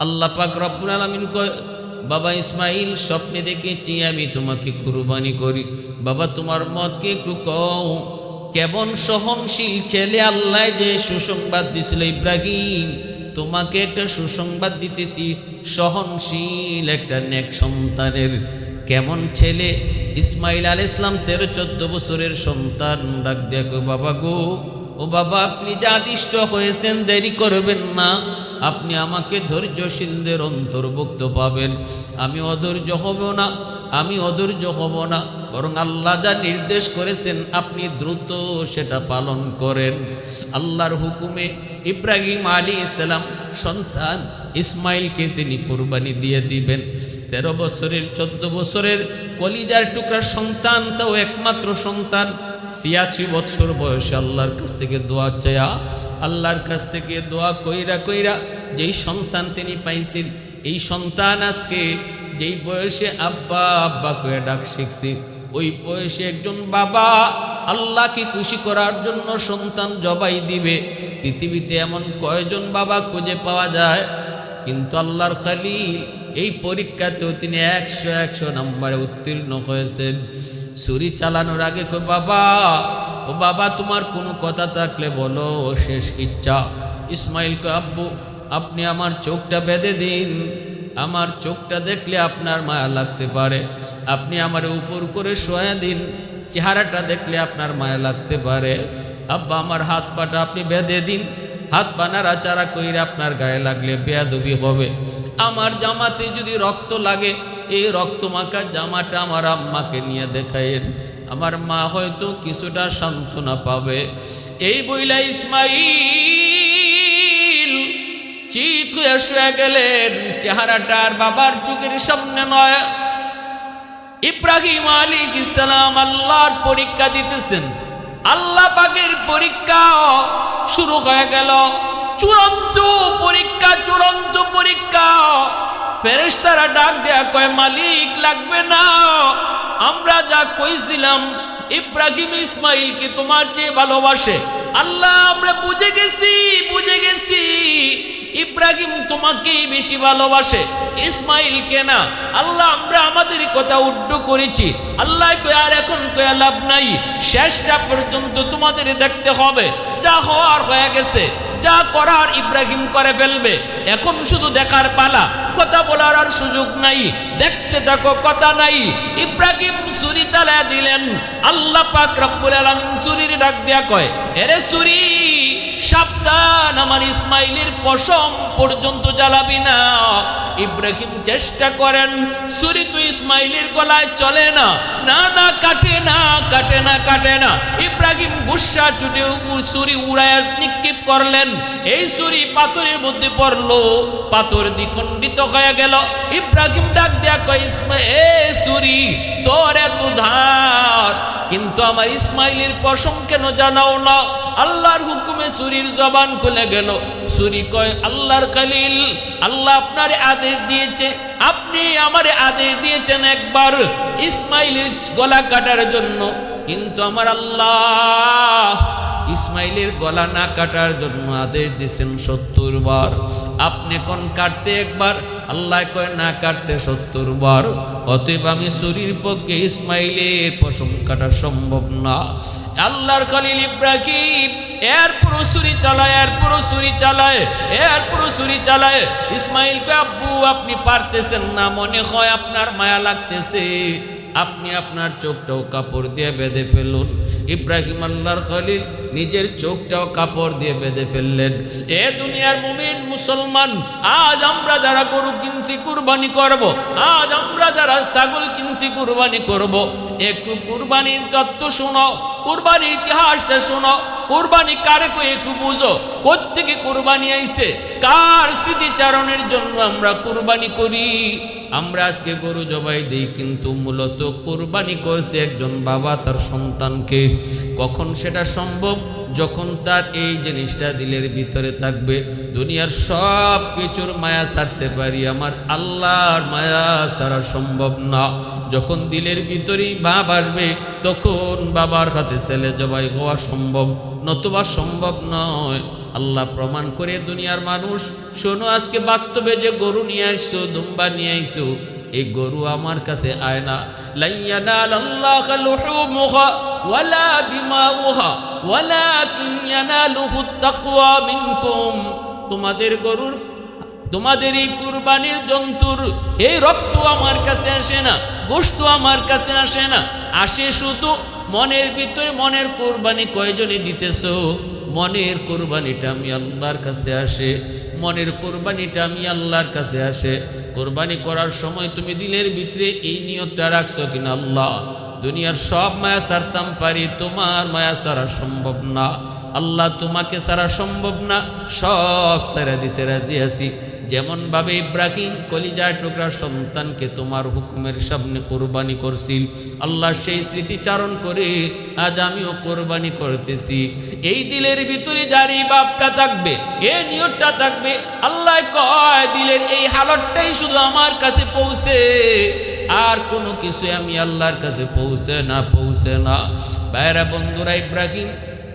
আল্লাহ পাক রব্বুল আলমিন বাবা ইসমাইল, স্বপ্নে দেখেছি আমি তোমাকে কুরবানি করি। বাবা, তোমার মতকে একটু কও। কেমন সহনশীল ছেলে আল্লাহ যে সুসংবাদ দিছিল ইব্রাহিম, তোমাকে একটা সুসংবাদ দিতেছি, সহনশীল একটা নেক সন্তানের। কেমন ছেলে ইসমাইল আল ইসলাম তেরো চোদ্দ বছরের সন্তান। ডাক দেখো বাবা গো, ও বাবা, আপনি যা আদিষ্ট হয়েছেন, দেরি করবেন না। আপনি আমাকে ধৈর্যশীলদের অন্তর্ভুক্ত পাবেন। আমি অধৈর্য হব না, আমি অধৈর্য হব না, বরং আল্লাহ যা নির্দেশ করেছেন আপনি দ্রুত সেটা পালন করেন। আল্লাহর হুকুমে ইব্রাহিম আলী ইসলাম সন্তান ইসমাইলকে তিনি কোরবানি দিয়ে দিবেন। তেরো বছরের, চোদ্দ বছরের কলিজার টুকরা সন্তান তাও একমাত্র সন্তান ছিয়াশি বছর বয়সে আল্লাহর কাছ থেকে দোয়া চায়া আল্লাহর কাছ থেকে দোয়া কইরা কইরা যেই সন্তান তিনি পাইছেন, এই সন্তান আজকে যেই বয়সে আব্বা আব্বা কয়ে ডাক শিখছি, ওই বয়সে একজন বাবা আল্লাহকে খুশি করার জন্য সন্তান জবাই দিবে। পৃথিবীতে এমন কয়জন বাবা খুঁজে পাওয়া যায়? কিন্তু আল্লাহর খালি এই পরীক্ষাতেও তিনি একশো একশো নম্বরে উত্তীর্ণ হয়েছেন। ছুরি চালানোর আগে কই বাবা, ও বাবা, তোমার কোনো কথা থাকলে বলো, শেষ ইচ্ছা। ইসমাইল কয় আব্বু, আপনি আমার চোখটা বেঁধে দিন। আমার চোখটা দেখলে আপনার মায়া লাগতে পারে। আপনি আমার উপর করে শোয়া দিন। চেহারাটা দেখলে আপনার মায়া লাগতে পারে। আব্বা, আমার হাত পাটা আপনি বেঁধে দিন। হাত বানারা চারা কইরে আপনার গায়ে লাগলে বেয়াদবি হবে। আমার জামাতে যদি রক্ত লাগে এই রক্ত মাখা জামাটা আমার আম্মাকে নিয়ে দেখাইন আমার মা হয়তো কিছুটা সান্ত্বনা পাবে। এই বইলা ইসমাইল, চিত হয়ে শুয়ে গেলেন। চেহারাটার বাবার চোখের সামনে নয়। ইব্রাহিম আলী ইসালাম আল্লাহর পরীক্ষা দিতেছেন। আল্লাহ পাকের পরীক্ষা শুরু হয়ে গেল। চূড়ান্ত পরীক্ষা চূড়ান্ত পরীক্ষা। ফেরেশতারা ডাক দেয়া কয়, মালিক, লাগবে না। আমরা যা কইছিলাম, ইব্রাহিম ইসমাইলকে তোমার চেয়ে ভালোবাসে। আল্লাহ, আমরা বুঝে গেছি বুঝে গেছি। ইব্রাহিম তোমাকেই বেশি ভালোবাসে, ইসমাইল কেনা আল্লাহ, আমরা আমাদের কথা উড্ড করেছি। আল্লাহ আর এখন কয়া লাভ নাই। শেষটা পর্যন্ত তোমাদের দেখতে হবে। যা হওয়ার হয়ে গেছে। যা করার ইব্রাহিম করে ফেলবে। এখন শুধু দেখার পালা। কথা বলার আর সুযোগ নাই। দেখতে থাকো, কথা নাই। ইব্রাহিম সুরি চালায় দিলেন। আল্লাহ পাক রব্বুল আলামিন সুরির ডাক দেয়া কয়, এরে সুরি সাবধান, আমার ইসমাইলের পশম পর্যন্ত জ্বালাবি না। ইব্রাহিম চেষ্টা করেন সুরি তো ইসমাইলের গলায় চলে না। না না, কাটে না। কাটে না কাটে না। ইব্রাহিম গুসা চুটে চুরি উড়ায় নিক্ষেপ করলেন। এই সুরি পাথরের মধ্যে পড়ল, পাথর দ্বিখণ্ডিত হয়ে গেল। ইব্রাহিম ডাক দেয়া কয় এ সুরি তোর এত ধার। কিন্তু আমার ইসমাইলের প্রসঙ্গ কেন জানাও না? আল্লাহর হুকুমে সুরির জবান খুলে গেল। সুরি কয়, আল্লাহর কালিল আল্লাহ আপনার আদেশ দিয়েছে। আপনি আমার আদেশ দিয়েছেন একবার ইসমাইলের গলা কাটার জন্য। কিন্তু আমার আল্লাহ ইসমাইলের গলা না কাটার জন্য আদেশ দিয়েছেন সত্তর বার। আপনি কোন কাটতে একবার? আল্লাহ কয়, না কাটতে সত্তর বার। অতএব আমি শরীর পক্ষে ইসমাইলের পশম কাটা সম্ভব না। আল্লাহর খালিল ইব্রাহিম এর পুরো ছুরি চালায় এর পুরো ছুরি চালায় এর পুরো ছুরি চালায় ইসমাইলকে আব্বু, আপনি পারতেছেন না, মনে হয় আপনার মায়া লাগতেছে। আপনি আপনার চোখটাও কাপড় দিয়ে বেঁধে ফেলুন ইব্রাহিম আল্লাহর খলিল নিজের চোখটাও কাপড় দিয়ে বেঁধে ফেললেন এ দুনিয়ার মুমিন, মুসলমান, আজ আমরা যারা গরু কিনছি কুরবানি করব। আজ আমরা যারা ছাগল কিনছি কুরবানি করব। একটু কুরবানির তত্ত্ব শুনো, কুরবানির ইতিহাসটা শুনো, কোরবানি কারে কই একটু বুঝো, কোত্থেকে কোরবানি আইছে, কার স্মৃতিচারণের জন্য আমরা কোরবানি করি আমরা আজকে গরু জবাই দিই, কিন্তু মূলত কোরবানি করছে একজন বাবা তার সন্তানকে। কখন সেটা সম্ভব? যখন তার এই জিনিসটা দিলের ভিতরে থাকবে, দুনিয়ার সব কিছুর মায়া ছাড়তে পারি, আমার আল্লাহর মায়া ছাড়া সম্ভব না। যখন দিলের ভিতরেই ভাব আসবে, তখন বাবার হাতে ছেলে জবাই হওয়া সম্ভব, নতুবা সম্ভব নয়। আল্লাহ প্রমাণ করে দুনিয়ার মানুষ, শোনো আজকে বাস্তবে যে গরু নিয়ে আসছো দুম্বা নিয়ে আইসো এই গরু আমার কাছে আয় না। লাইয়ানাল ওয়ালা দিমাউহা ওয়ালাকিন ইয়ানালুহু তাকওয়া মিনকুম। তোমাদের গরুর, তোমাদের এই কুরবানির জন্তুর এই রক্ত আমার কাছে আসে না গোস্ত আমার কাছে আসে না, আসে শুধু মনের ভিতরে মনের কোরবানি কয়জনে দিতেছো? মনের কোরবানিটা আমি আল্লাহর কাছে আসে, মনের কোরবানিটা আমি আল্লাহর কাছে আসে। কোরবানি করার সময় তুমি দিলের ভিতরে এই নিয়তটা রাখছো কিনা আল্লাহ? দুনিয়ার সব মায়া সারতাম পারি, তোমার মায়া সারা সম্ভব না। আল্লাহ তোমাকে সারা সম্ভব না, সব সারা দিতে রাজি আছি। যেমনভাবে ইব্রাহিম কলিজার টুকরা সন্তানকে তোমার হুকুমের সামনে কোরবানি করছিল, আল্লাহ সেই স্মৃতিচারণ করে আজ আমিও কোরবানি করতেছি। এই দিলের ভিতরে যার বাপটা থাকবে, এ নিয়তটা থাকবে, আল্লাহ কয়, দিলের এই হালতটাই শুধু আমার কাছে পৌঁছে। আর কোনো কিছু আমি আল্লাহর কাছে পৌঁছে না পৌঁছে না। বাইরা বন্ধুরা, ইব্রাহিম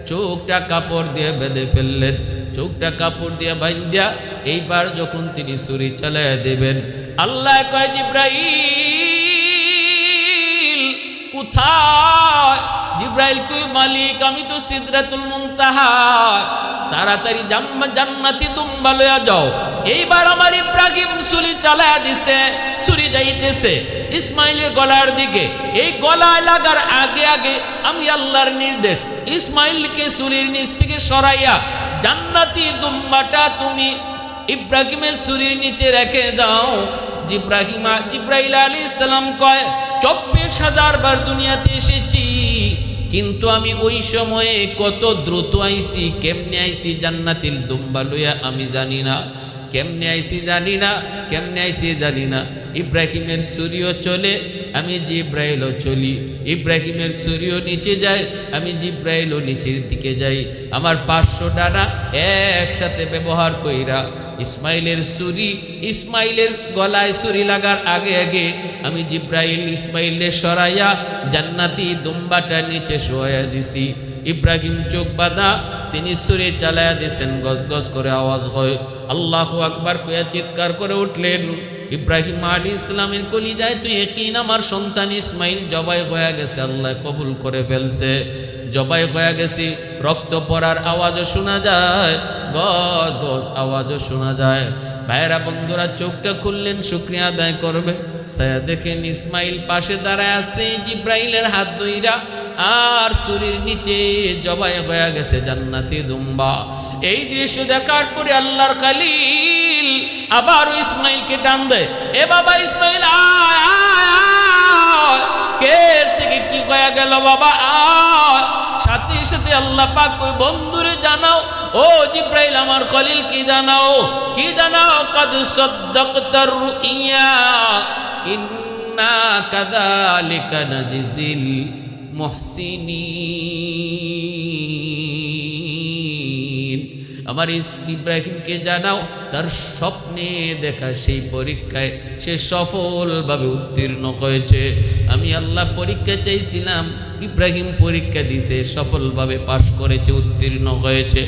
চোখটা কাপড় দিয়ে বেঁধে ফেললেন, চোখটা কাপড় দিয়ে বাইন্দিয়া এইবার যখন তিনি ছুরি চালাইয়া দেবেন, আল্লাহ কয়, জিব্রাইল, কোথায়? জিব্রাইল, তুই মালিক, আমি তো সিদরাতুল মুনতাহা। তাড়াতাড়ি জান্নাতি তুম্বা লইয়া যাও। এইবার আমার ইব্রাহিম ছুরি চালায়া দিছে ছুরি যাইতেছে। ইসমাইলের গলার দিকে। এই গলায় লাগার আগে আগে আমি আল্লাহর নির্দেশ, ইসমাইলকে ছুরির নিচ থেকে সরাইয়া, জান্নাতি দুম্বাটা তুমি ইব্রাহিমের ছুরির নিচে রেখে দাও। জিব্রাহিমা জিব্রাইল আলী ইসলাম কয়, চব্বিশ হাজার বার দুনিয়াতে এসেছি, কিন্তু আমি ওই সময়ে কত দ্রুত আইছি, কেমনে আইছি জান্নাতিল দুম্বা লইয়া আমি জানি না। কেমনে আইসি জানি না, কেমনে আইসি জানি না। ইব্রাহিমের সূর্য চলে, আমি জিব্রাইলও চলি। ইব্রাহিমের সূর্য নিচে যায়, আমি জিব্রাইলও নিচের দিকে যাই। আমার পাঁচশো ডানা একসাথে ব্যবহার কইরা, ইসমাইলের সুরি ইসমাইলের গলায় সুরি লাগার আগে আগে আমি জিব্রাইল ইসমাইলের সরাইয়া জান্নাতি দুম্বাটা নিচে শোয়া দিছি। ইব্রাহিম চোখ বাঁধা তিনি সুরে চালায়া দিয়েছেন গজ গজ করে আওয়াজ হয়। আল্লাহ আকবার কয়া চিৎকার করে উঠলেন, ইব্রাহিম আলী ইসলামের কলি যায় তুই একই আমার সন্তান ইসমাইল জবাই হয়ে গেছে, আল্লাহ কবুল করে ফেলছে। জবাই হয়ে গেছি, রক্ত পড়ার আওয়াজও শোনা যায় গজ গজ আওয়াজও শোনা যায়। ভাইয়েরা, বন্ধুরা, চোখটা খুললেন, শুক্রিয়া আদায় করবে সায়া দেখেন ইসমাইল পাশে দাঁড়ায় আছে, জিব্রাইলের হাত দইরা আর সুরির নিচে জবাই হয়ে গেছে জান্নাতি দুম্বা। এই দৃশ্য দেখার পরে আল্লাহর খালিল আবার ইসমাইলকে টান দেয়। এ বাবা ইসমাইল, আয় থেকে কি গেল বাবা জানাও। ও আমার কি কি জানাও? মুহসিনিন। আমার ইব্রাহিমকে জানাও, তার স্বপ্নে দেখা সেই পরীক্ষায় সে সফলভাবে উত্তীর্ণ হয়েছে। আমি আল্লাহ পরীক্ষা চাইছিলাম, ইব্রাহিম পরীক্ষা দিছে সফলভাবে পাশ করেছে, উত্তীর্ণ হয়েছে।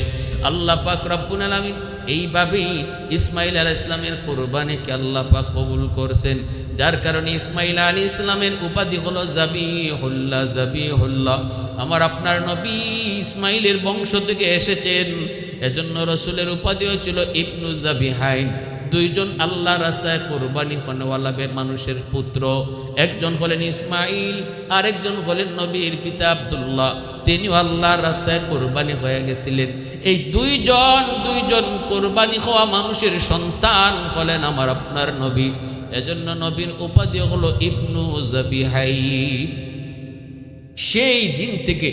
আল্লাহ পাক রব্বুল আলামিন এইভাবেই ইসমাইল আল ইসলামের কোরবানিকে আল্লাহ পাক কবুল করছেন। যার কারণে ইসমাইল আলী ইসলামের উপাধি হলো জাবি হল্লা জাবি হল্লা আমার আপনার নবী ইসমাইলের বংশ থেকে এসেছেন। এজন্য রসুলের উপাধি হয়েছিল ইবনু জাবি হাইন দুইজন আল্লাহ রাস্তায় কোরবানি হনেওয়ালা মানুষের পুত্র। একজন হলেন ইসমাইল, আরেকজন হলেন নবীর পিতা আব্দুল্লাহ। তিনিও আল্লাহর রাস্তায় কোরবানি হয়ে গেছিলেন। এই দুইজন দুইজন কোরবানি হওয়া মানুষের সন্তান হলেন আমার আপনার নবী। এজন্য নবীর উপাধি হলো ইবনু জাবিহাই। সেই দিন থেকে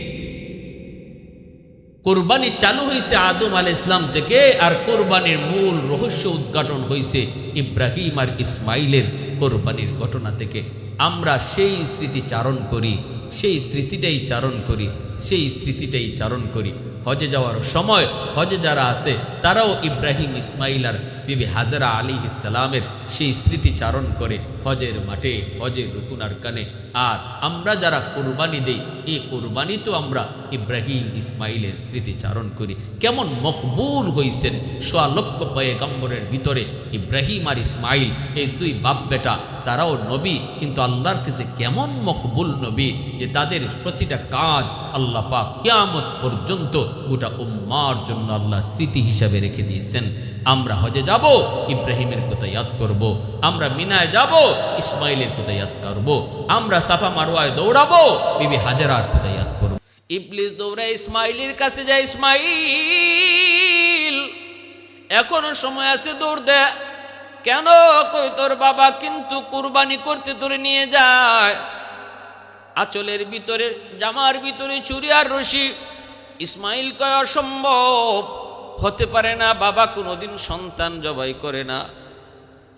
কোরবানি চালু হয়েছে আদম আল ইসলাম থেকে, আর কোরবানির মূল রহস্য উদ্ঘাটন হয়েছে ইব্রাহিম আর ইসমাইলের কোরবানির ঘটনা থেকে। আমরা সেই স্মৃতি চারণ করি, সেই স্মৃতিটাই চারণ করি, সেই স্মৃতিটাই চারণ করি। হজে যাওয়ার সময় হজে যারা আছে, তারাও ইব্রাহিম, ইসমাইল আর বিবি হাজারা আলী ইসালামের সেই স্মৃতিচারণ করে। হজের মাঠে, হজের রুকুনার কানে। আর আমরা যারা কোরবানি দেই এই কোরবানি তো আমরা ইব্রাহিম ইসমাইলের স্মৃতিচারণ করি। কেমন মকবুল হয়েছেন সোয়া লক্ষ পয়গম্বরের ভিতরে ইব্রাহিম আর ইসমাইল এই দুই বাপ বেটা। তারাও নবী, কিন্তু আল্লাহর কাছে কেমন মকবুল নবী যে তাদের প্রতিটা কাজ আল্লাহ পাক কেয়ামত পর্যন্ত গোটা উম্মার জন্য আল্লাহ স্মৃতি হিসাবে রেখে দিয়েছেন। আমরা হজে যাব, ইব্রাহিমের কথা ইয়াদ করব। আমরা মিনায় যাব ইসমাইলের কথা ইয়াদ করব। আমরা সাফা মারোয়ায় দৌড়াবো, বিবি হাজারার কথা ইয়াদ করব। ইবলিস দৌড়ায় ইসমাইলের কাছে যায়, ইসমাইল, এখনও সময় আছে দৌড় দে। কেন? কই তোর বাবা কিন্তু কুরবানি করতে তোরে নিয়ে যায়। আঁচলের ভিতরে, জামার ভিতরে চুরি আর রশি। ইসমাইল কয়, অসম্ভব, হতে পারে না, বাবা কোনোদিন সন্তান জবাই করে না।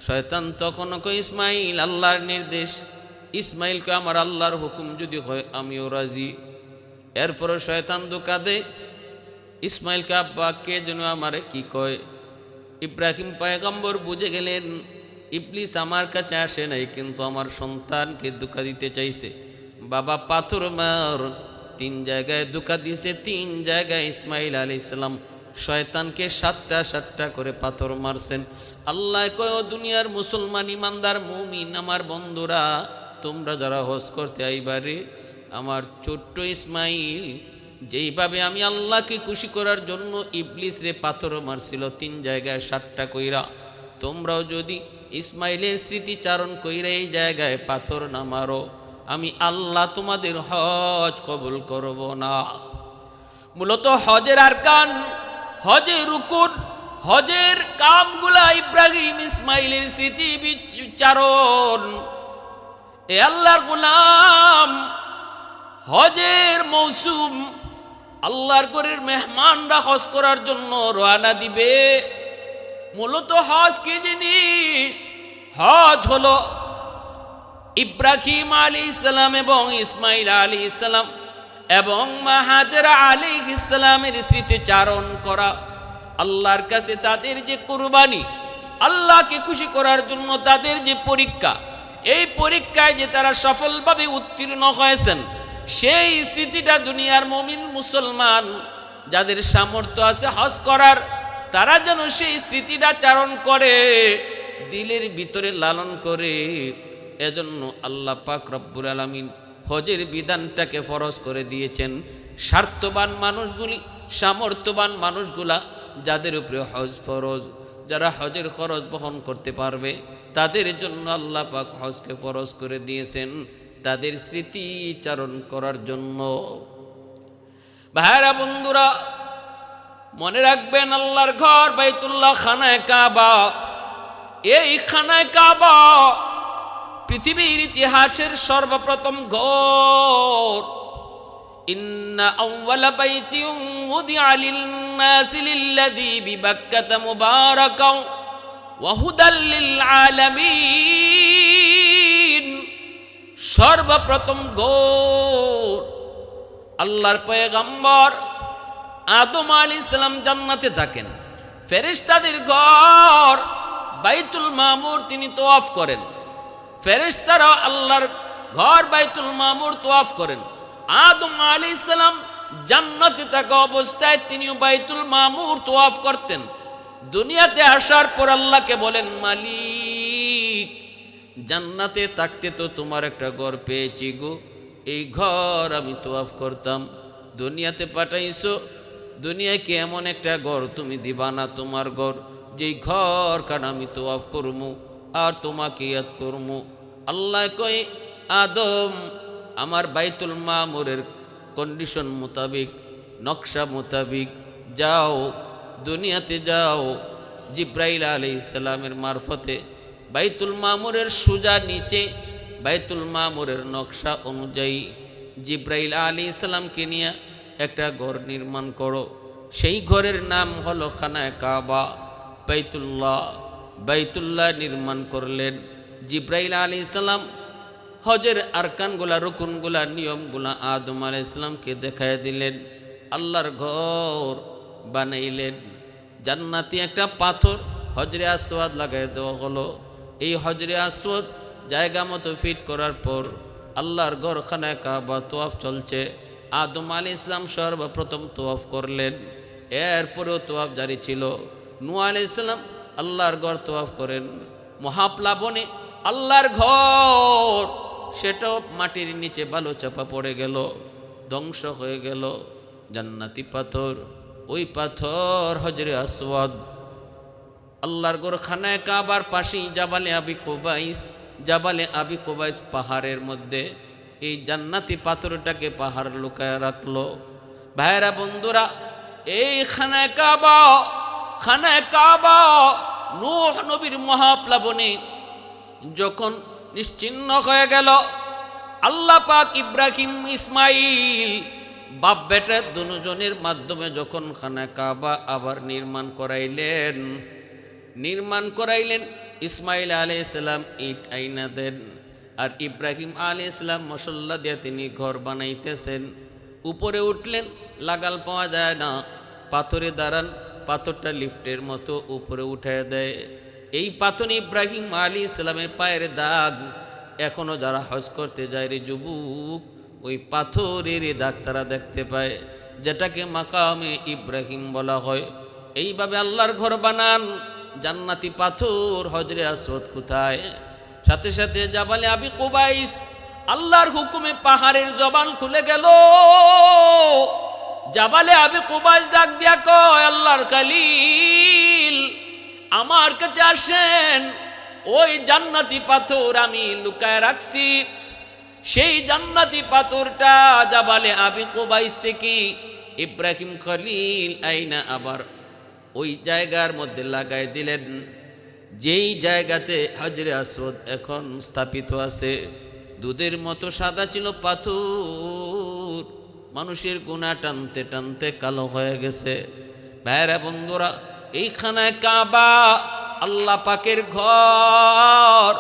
শয়তান তখন কয়, ইসমাইল, আল্লাহর নির্দেশ। ইসমাইল কয় আমার আল্লাহর হুকুম যদি হয়, আমিও রাজি। এরপরে শয়তান দোকা দেয়। ইসমাইলকে, আব্বা, কে যেন আমারে কি কয়? ইব্রাহিম পায়গম্বর বুঝে গেলেন, ইবলিস আমার কাছে আসে নাই, কিন্তু আমার সন্তানকে দুঃখা দিতে চাইছে। বাবা পাথর মার, তিন জায়গায় দুঃখা দিছে তিন জায়গায় ইসমাইল আলী ইসলাম শয়তানকে সাতটা সাতটা করে পাথর মারছেন। আল্লাহ কয় দুনিয়ার মুসলমান, ইমানদার, মুমিন, আমার বন্ধুরা, তোমরা যারা হজ করতে আইবারে, আমার ছোট্ট ইসমাইল, যেইভাবে আমি আল্লাহকে খুশি করার জন্য ইবলিস রে পাথর মারছিল, তিন জায়গায় সাতটা কইরা। তোমরাও যদি ইসমাইলের স্মৃতিচারণ কইরা এই জায়গায় পাথর না মারো, আমি আল্লাহ তোমাদের হজ কবুল করব না। মূলত হজের আর কান হজের রুকুন, হজের কামগুলা ইব্রাহিম ইসমাইলের স্মৃতি বিচারণ এ আল্লাহর গুলাম, হজের মৌসুম, আল্লাহর ঘরের মেহমানরা হজ করার জন্য রওনা দিবে। মূলত হজ কি জিনিস? হজ হলো ইব্রাহিম আলী ইসলাম এবং ইসমাইল আলী ইসলাম এবং মাহাজরা আলী ইসলামের স্মৃতিচারণ করা আল্লাহর কাছে তাদের যে কুরবানি, আল্লাহকে খুশি করার জন্য তাদের যে পরীক্ষা, এই পরীক্ষায় যে তারা সফলভাবে উত্তীর্ণ হয়েছেন, সেই স্মৃতিটা দুনিয়ার মমিন মুসলমান যাদের সামর্থ্য আছে হজ করার, তারা যেন সেই স্মৃতিটা চারণ করে, দিলের ভিতরে লালন করে। এজন্য আল্লাহ পাক রব্বুল আলমিন হজের বিধানটাকে ফরজ করে দিয়েছেন। স্বার্থবান মানুষগুলি, সামর্থ্যবান মানুষগুলা যাদের উপরে হজ ফরজ, যারা হজের খরচ বহন করতে পারবে, তাদের জন্য আল্লাহ পাক হজকে ফরজ করে দিয়েছেন তাদের স্মৃতিচারণ করার জন্য। ভাইরা বন্ধুরা, মনে রাখবেন আল্লাহর ঘর বাইতুল্লাহ খানায় কাবা। এই খানায় কাবা পৃথিবীর ইতিহাসের সর্বপ্রথম ঘর। ইন্না সর্বপ্রথম গোর আল্লাহর পয়গম্বর আদম আলী ইসলাম জান্নাতে থাকেন। ফেরেশতাদের ঘর বাইতুল মামুর তিনি তোয়াফ করেন। ফেরেশতারা আল্লাহর ঘর বাইতুল মামুর তোয়াফ করেন। আদম আলী ইসলাম জান্নাতে থাকা অবস্থায় তিনিও বাইতুল মামুর তোয়াফ করতেন। দুনিয়াতে আসার পর আল্লাহকে বলেন, মালিক, জান্নাতে থাকতে তো তোমার একটা ঘর পেয়েছি গো। এই ঘর আমি তোয়াফ করতাম। দুনিয়াতে পাঠাইছো দুনিয়াকে এমন একটা ঘর তুমি দিবা না তোমার ঘর? যেই ঘর কারণ আমি তোয়াফ করমু আর তোমাকে ইয়াদ করমু। আল্লাহ কই আদম, আমার বাইতুল মামুরের কন্ডিশন মোতাবিক, নকশা মোতাবিক যাও, দুনিয়াতে যাও। জিব্রাইল আলী ইসলামের মারফতে বাইতুল মামুরের সুজা নিচে বাইতুল মামুরের নকশা অনুযায়ী জিব্রাইল আলী ইসলামকে নিয়ে একটা ঘর নির্মাণ করো। সেই ঘরের নাম হলো খানায় কাবা, বাইতুল্লাহ। বাইতুল্লাহ নির্মাণ করলেন। জিব্রাইল আলী ইসলাম হজের আরকানগুলা, রুকুনগুলা, নিয়মগুলা আদম আলী ইসলামকে দেখায় দিলেন। আল্লাহর ঘর বানাইলেন। জান্নাতি একটা পাথর হজরে আসওয়াদ লাগাই দেওয়া হলো। এই হজরে আসওয়াদ জায়গা মতো ফিট করার পর আল্লাহর গড়খানায় কাবা তোয়াফ চলছে। আদম আলী ইসলাম সর্বপ্রথম তোয়াফ করলেন। এরপরেও তোয়াফ জারি ছিল। নু আলী ইসলাম আল্লাহর ঘর তোয়াফ করেন। মহাপ্লাবনে আল্লাহর ঘর, সেটাও মাটির নিচে বালু চাপা পড়ে গেল, ধ্বংস হয়ে গেল। জান্নাতি পাথর, ওই পাথর হজরে আসওয়াদ। আল্লাহর গোরখানায় কাবার পাশেই জাবালে আবি কোবাইস, জাবালে আবি কোবাইস পাহাড়ের মধ্যে এই জান্নাতি পাথরটাকে পাহাড় লুকায় রাখল। ভাইরা বন্ধুরা এই খানায় কাবা খানায় কাবা, নূহ নবীর মহাপ্লাবনে যখন নিশ্চিন্ন হয়ে গেল, আল্লাহ পাক ইব্রাহিম, ইসমাইল, বাপ বেটার দুজনের মাধ্যমে যখন খানা কাবা আবার নির্মাণ করাইলেন নির্মাণ করাইলেন, ইসমাইল আলি ইসলাম ইট আইনা দেন আর ইব্রাহিম আলি ইসলাম মশল্লা দিয়ে তিনি ঘর বানাইতেছেন। উপরে উঠলেন, লাগাল পাওয়া যায় না, পাথরে দাঁড়ান পাথরটা লিফটের মতো উপরে উঠে দেয়। এই পাথর ইব্রাহিম আলী ইসলামের পায়ের দাগ। এখনও যারা হজ করতে যায় রে যুবক, ওই পাথরের দাগ তারা দেখতে পায়, যেটাকে মাকামে ইব্রাহিম বলা হয়। এইভাবে আল্লাহর ঘর বানান, জান্নাতি পাথর হজরে আসরত কোথায়? সাথে সাথে জাবালে আবি কুবাইস, আল্লাহর হুকুমে পাহাড়ের জবান খুলে গেল। জাবালে আবি কুবাইস ডাক দিয়া কয়, আল্লাহর কালিল, আমার কাছে আসেন। ওই জান্নাতি পাথর আমি লুকায় রাখছি। সেই জান্নাতি পাথরটা জাবালে আবি কুবাইস থেকে ইব্রাহিম খলিল আইনা আবার ওই জায়গার মধ্যে লাগাই দিলেন। যেই জায়গাতে হাজরে আসরদ এখন স্থাপিত আছে, দুধের মতো সাদা ছিল পাথর। মানুষের গুণা টানতে টানতে কালো হয়ে গেছে। ভাইরা বন্ধুরা এইখানায় কাবা আল্লাহ পাকের ঘর,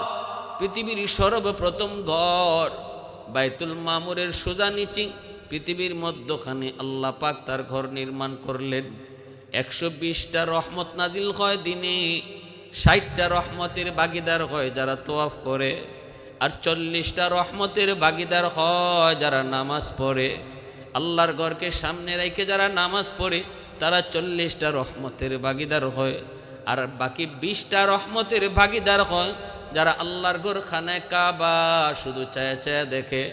পৃথিবীর সর্বপ্রথম ঘর। বাইতুল মামুরের সোজা নিচে পৃথিবীর মধ্যখানে আল্লাহ পাক তার ঘর নির্মাণ করলেন। একশো বিশটা রহমত নাজিল হয় দিনে, ষাটটা রহমতের বাগিদার হয় যারা তোয়াফ করে, আর চল্লিশটা রহমতের বাগিদার হয় যারা নামাজ পড়ে। আল্লাহর ঘরকে সামনে রেখে যারা নামাজ পড়ে, তারা চল্লিশটা রহমতের ভাগিদার হয়। আর বাকি বিশটা রহমতের ভাগিদার হয়, যারা আল্লাহর ঘর খানায় কাবা শুধু চায়া চায়া দেখে।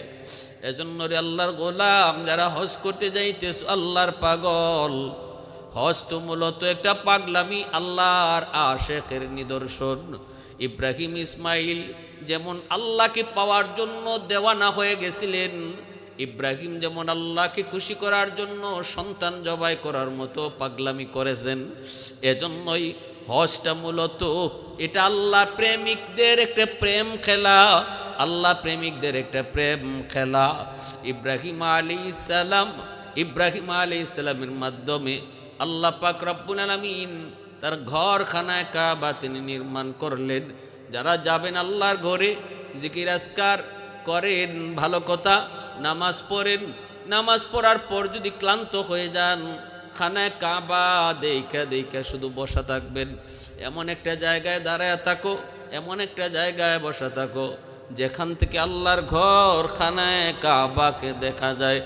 এজন্য রে আল্লাহর গোলাম, যারা হজ করতে যাইতেছ, আল্লাহর পাগল। হজ তো মূলত একটা পাগলামি, আল্লাহর আশেকের নিদর্শন। ইব্রাহিম, ইসমাইল যেমন আল্লাহকে পাওয়ার জন্য দেওয়ানা হয়ে গেছিলেন ইব্রাহিম যেমন আল্লাহকে খুশি করার জন্য সন্তান জবাই করার মতো পাগলামি করেছেন, এজন্যই হজটা মূলত এটা আল্লাহ প্রেমিকদের একটা প্রেম খেলা, আল্লাহ প্রেমিকদের একটা প্রেম খেলা। ইব্রাহিম আলী সালাম, ইব্রাহিম আলী সালামের মাধ্যমে আল্লাহ পাক রব্বুল আলমিন তার ঘরখানায় কাবা তিনি নির্মাণ করলেন। যারা যাবেন আল্লাহর ঘরে, জিকির আসকার করেন, ভালো কথা। নামাজ পড়েন। নামাজ পড়ার পর যদি ক্লান্ত হয়ে যান, খানায় কাবা দেখা দেখা শুধু বসা থাকবেন। এমন একটা জায়গায় দাঁড়ায় থাকো, এমন একটা জায়গায় বসা থাকো, যেখান থেকে আল্লাহর ঘর খানায় কাবাকে দেখা যায়।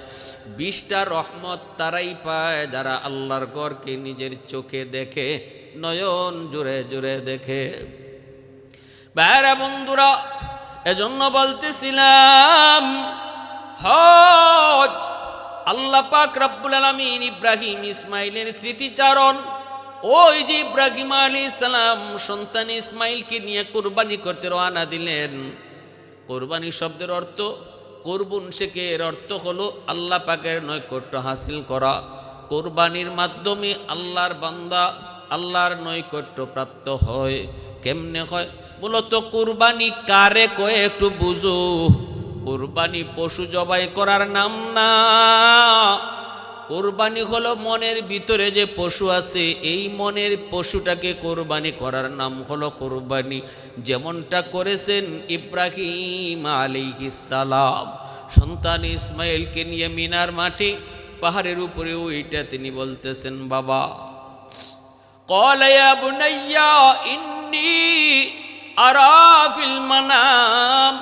বিশটা রহমত তারাই পায় যারা আল্লাহর ঘরকে নিজের চোখে দেখে, নয়ন জুড়ে জুড়ে দেখে। বাইরা বন্ধুরা, এজন্য বলতেছিলাম হজ। আল্লাহ পাক রব্বুল আলমিন ইব্রাহিম ইসমাইলের স্মৃতিচারণ, ওই যে ইব্রাহিম আলী সালাম সন্তান ইসমাইলকে নিয়ে কোরবানি করতে রওনা দিলেন। কোরবানি শব্দের অর্থ, কোরবুন শেখের অর্থ হলো আল্লাহ পাকের নৈকট্য হাসিল করা। কোরবানির মাধ্যমে আল্লাহর বান্দা আল্লাহর নৈকট্য প্রাপ্ত হয়। কেমনে হয়? মূলত কোরবানি কারে কয়ে? একটু বুঝো। কোরবানি পশু জবাই করার নাম না। কোরবানি হলো মনের ভিতরে যে পশু আছে, এই মনের পশুটাকে কোরবানি করার নাম হলো কোরবানি। যেমনটা করেছেন ইব্রাহিম সালাম। সন্তান ইসমাইলকে নিয়ে মিনার মাটি পাহাড়ের উপরে ওইটা তিনি বলতেছেন, বাবা কলয়া বুনাইয়া, ইন্নি আরাফিল মানাম।